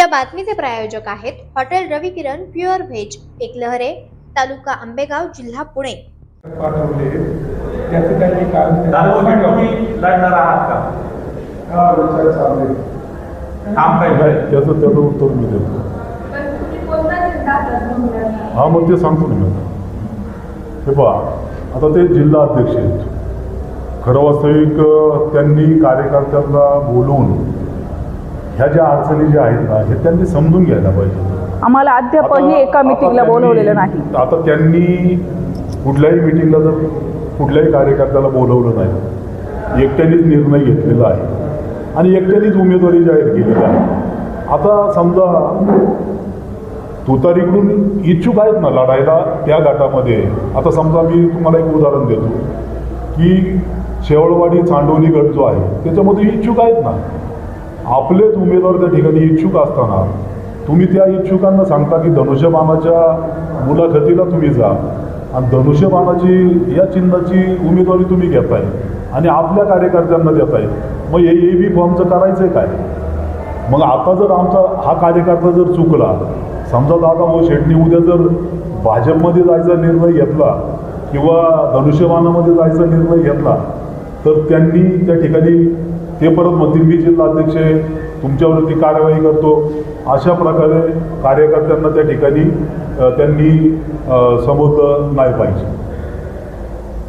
या बातमीचे प्रायोजक आहेत hotel Ravi Kiran pure veg Ekalhare taluka Ambegaon जिल्हा पुणे पाठवले त्याचं काही कारण दादाभाऊ तुम्ही लढणार आहात का हा विचार चालू आहे. काम काय नाही त्याचं त्याचं उत्तर मी देतो? हा मग ते सांगतो ना मी आता. हे पहा आता ते जिल्हा अध्यक्ष आहेत खरं वास्तविक त्यांनी कार्यकर्त्यांना बोलवून ह्या ज्या अडचणी ज्या आहेत ना हे त्यांनी समजून घ्यायला पाहिजे. आम्हाला अद्यापही आता- एका आता मिटिंगला त्यांनी- बोलवलेलं नाही. आता त्यांनी कुठल्याही मिटिंगला जर कुठल्याही कार्यकर्त्याला बोलवलं नाही एकट्यानेच निर्णय घेतलेला आहे आणि एकट्यानेच उमेदवारी जाहीर केलेली आहे. आता समजा तुतारीकडून इच्छुक आहेत ना लढायला त्या गटामध्ये. आता समजा मी तुम्हाला एक उदाहरण देतो की शेवळवाडी चांडवली गट जो आहे त्याच्यामध्ये इच्छुक आहेत ना. आपलेच उमेदवार त्या ठिकाणी इच्छुक असताना तुम्ही त्या इच्छुकांना सांगता की धनुष्यबाणाच्या मुलाखतीला तुम्ही जा. आणि धनुष्यबाणाची या चिन्हाची उमेदवारी तुम्ही घेताय आणि आपल्या कार्यकर्त्यांना देताय. मग हे ए बी फॉर्मचं करायचं आहे काय? मग आता जर आमचा हा कार्यकर्ता जर चुकला समजा दादा भाऊ शेटणी उद्या जर भाजपमध्ये जायचा निर्णय घेतला किंवा धनुष्यबाणामध्ये जायचा निर्णय घेतला तर त्यांनी त्या ठिकाणी ते परत म्हणतील मी जिल्हाध्यक्ष आहे, तुमच्यावरती कारवाई करतो. अशा प्रकारे कार्यकर्त्यांना त्या ठिकाणी त्यांनी अ, समोरलं नाही पाहिजे.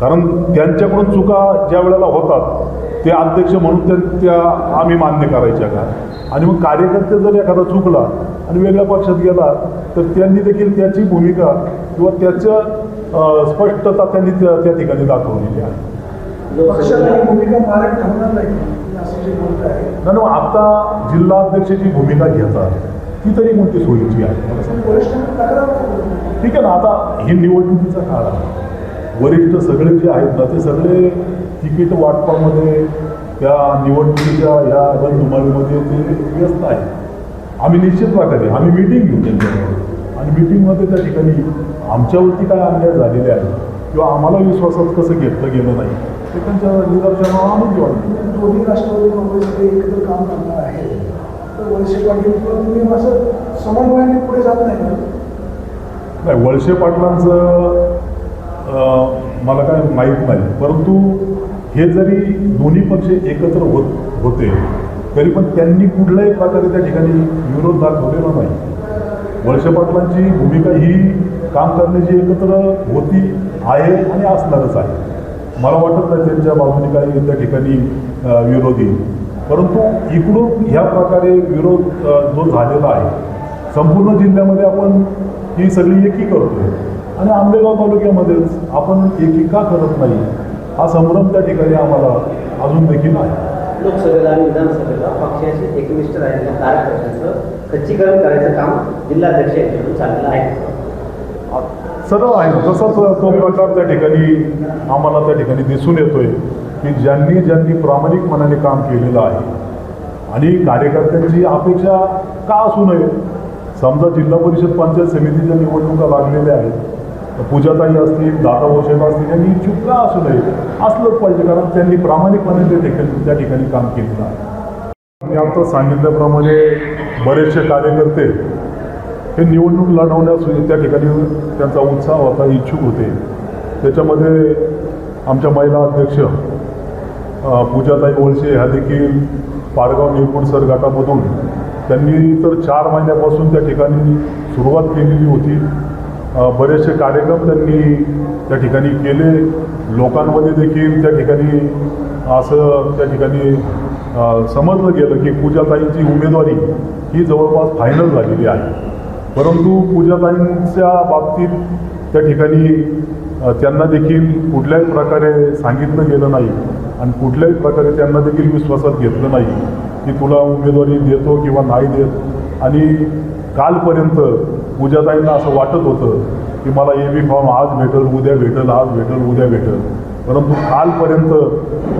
कारण त्यांच्याकडून चुका ज्या वेळेला होतात ते अध्यक्ष म्हणून त्या त्या आम्ही मान्य करायच्या का? आणि मग कार्यकर्ते जर एखादा चुकला आणि वेगळ्या पक्षात गेला तर त्यांनी देखील त्याची भूमिका किंवा त्याचं स्पष्टता त्यांनी त्या त्या ठिकाणी दाखवलेली आहे. पक्षाला भूमिका मारक ठेवणार नाही असं जे बोलत आहे नाही आता अध्यक्षाची भूमिका घेतात ती तरी कोणती सोयीची आहे. ठीक आहे ना आता ही निवडणुकीचा काळ आहे. वरिष्ठ सगळे जे आहेत ना ते सगळे तिकीट वाटपामध्ये त्या निवडणुकीच्या या रणधुमाळीमध्ये ते व्यस्त आहेत. आम्ही निश्चित प्रकारे आम्ही मिटिंग घेऊ त्यांच्याबरोबर. आणि मिटिंगमध्ये त्या ठिकाणी आमच्यावरती काय अन्याय झालेले आहे किंवा आम्हाला विश्वासात कसं घेतलं गेलं नाही त्यांच्या निदर्शनाला आणून घेऊ आम्ही. दोन्ही राष्ट्रवादी काँग्रेसकडे एकत्र काम करणार आहे तर वळसे पाटील पण तुम्ही असं समन्वयाने पुढे जात नाही ना? नाही वळसे पाटलांचं मला काय माहीत नाही. परंतु हे जरी दोन्ही पक्ष एकत्र होत होते तरी पण त्यांनी कुठल्याही प्रकारे त्या ठिकाणी विरोध दाखवलेला नाही. वळसे पाटलांची भूमिका ही काम करण्याची एकत्र होती आहे आणि असणारच आहे. मला वाटत नाही त्यांच्या बाजूने काही त्या ठिकाणी विरोधी. परंतु इकडून ह्या प्रकारे विरोध जो झालेला आहे संपूर्ण जिल्ह्यामध्ये आपण ही सगळी एकी करतोय. आणि आंबेगाव तालुक्यामध्येच आपण एकी का करत नाही हा संभ्रम त्या ठिकाणी आम्हाला अजून देखील आहे. लोकसभेला आणि विधानसभेला पक्षाशी एकनिष्ठ राहिलेल्या कार्यकर्त्यांचं खच्चीकरण करायचं काम जिल्हाध्यक्ष यांच्याकडून चाललेलं आहे. सगळं आहे. तसाच तो प्रकार त्या ठिकाणी आम्हाला त्या ठिकाणी दिसून येतोय की ज्यांनी ज्यांनी प्रामाणिकपणाने काम केलेलं आहे. आणि कार्यकर्त्यांची अपेक्षा का असू नये? समजा जिल्हा परिषद पंचायत समितीच्या निवडणुका लागलेल्या आहेत तर पूजाताई असतील दादा भोसेट असतील यांनी इच्छुक का असू नये? असलंच पाहिजे कारण त्यांनी प्रामाणिकपणे ते ठिकाणी त्या ठिकाणी काम केलेलं आहे. मी आता सांगितल्याप्रमाणे बरेचसे कार्यकर्ते हे निवडणूक लढवण्यास त्या ठिकाणी त्यांचा उत्साह होता इच्छुक होते. त्याच्यामध्ये आमच्या महिला अध्यक्ष पूजाताई वळसे ह्या देखील पारगाव निरगुडसर गटामधून त्यांनी तर चार महिन्यापासून त्या ठिकाणी सुरुवात केलेली होती. बरेचसे कार्यक्रम त्यांनी त्या ठिकाणी केले. लोकांमध्ये देखील त्या ठिकाणी असं त्या ठिकाणी समजलं गेलं की पूजाताईंची उमेदवारी ही जवळपास फायनल झालेली आहे. परंतु पूजाताईंच्या बाबतीत त्या ठिकाणी त्यांना देखील कुठल्याही प्रकारे सांगितलं गेलं नाही आणि कुठल्याही प्रकारे त्यांना देखील विश्वासात घेतलं नाही की तुला उमेदवारी देतो किंवा नाही देत. आणि कालपर्यंत पूजाताईंना असं वाटत होतं की मला ए बी फॉर्म आज भेटल उद्या भेटल आज भेटल उद्या भेटल. परंतु कालपर्यंत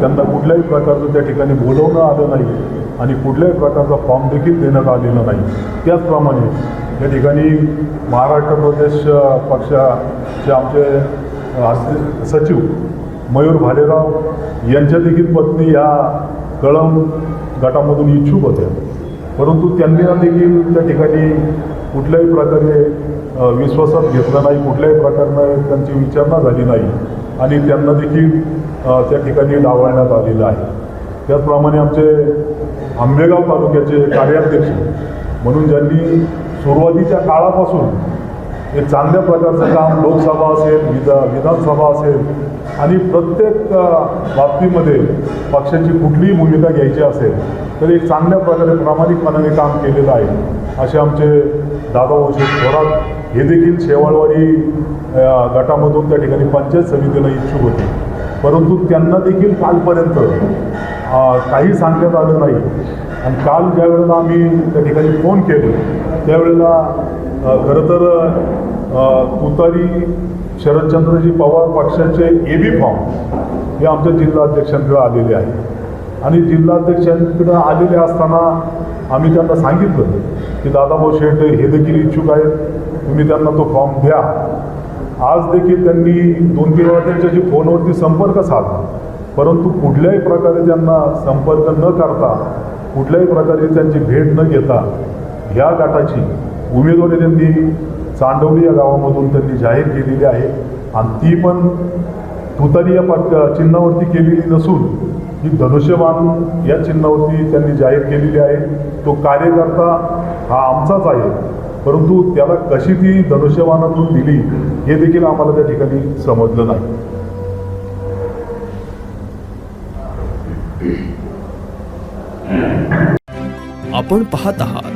त्यांना कुठल्याही प्रकारचं त्या ठिकाणी बोलवणं आलं नाही आणि कुठल्याही प्रकारचा फॉर्म देखील देण्यात आलेला नाही. त्याचप्रमाणे या ठिकाणी महाराष्ट्र प्रदेश पक्षाचे आमचे सचिव मयूर भालेराव यांच्या देखील पत्नी या कळम गटामधून इच्छुक होत्या. परंतु त्यांनी देखील त्या ठिकाणी कुठल्याही प्रकारे विश्वासात घेतलं नाही कुठल्याही प्रकारनं त्यांची विचारणा झाली नाही आणि त्यांना देखील त्या ठिकाणी डावळण्यात आलेलं आहे. त्याचप्रमाणे आमचे आंबेगाव तालुक्याचे कार्याध्यक्ष म्हणून ज्यांनी सुरुवातीच्या काळापासून हे चांगल्या प्रकारचं काम लोकसभा असेल विधा विधानसभा असेल आणि प्रत्येक बाबतीमध्ये पक्षाची कुठलीही भूमिका घ्यायची असेल तर एक चांगल्या प्रकारे प्रामाणिकपणाने काम केलेलं आहे. असे आमचे दादा थोरात हे देखील शेवाळवाडी गटामधून त्या ठिकाणी पंचायत समितीला इच्छुक होते. परंतु त्यांना देखील कालपर्यंत काही सांगण्यात आलं नाही. आणि काल ज्या वेळेला आम्ही त्या ठिकाणी फोन केले त्यावेळेला खरं तर तुतारी शरदचंद्रजी पवार पक्षाचे ए बी फॉर्म हे आमच्या जिल्हाध्यक्षांकडे आलेले आहे. आणि जिल्हाध्यक्षांकडे आलेले असताना आम्ही त्यांना सांगितलं की दादाभाऊ शेठ हे देखील इच्छुक आहेत तुम्ही त्यांना तो फॉर्म द्या. आज देखील त्यांनी दोन तीन वेळा त्यांच्याशी फोनवरती संपर्क साधला. परंतु कुठल्याही प्रकारे त्यांना संपर्क न करता कुठल्याही प्रकारे त्यांची भेट न घेता ह्या गटाची उमेदवारी त्यांनी चांडवली या गावामधून त्यांनी जाहीर केलेली आहे. आणि ती पण तुतारी या पक चिन्हावरती केलेली नसून ही धनुष्यबाण या चिन्हावरती त्यांनी जाहीर केलेली आहे. तो कार्यकर्ता हा आमचाच आहे. परंतु त्याला कशी ती धनुष्यबाणातून दिली हे देखील आम्हाला त्या ठिकाणी समजलं नाही. आपण पाहत आहात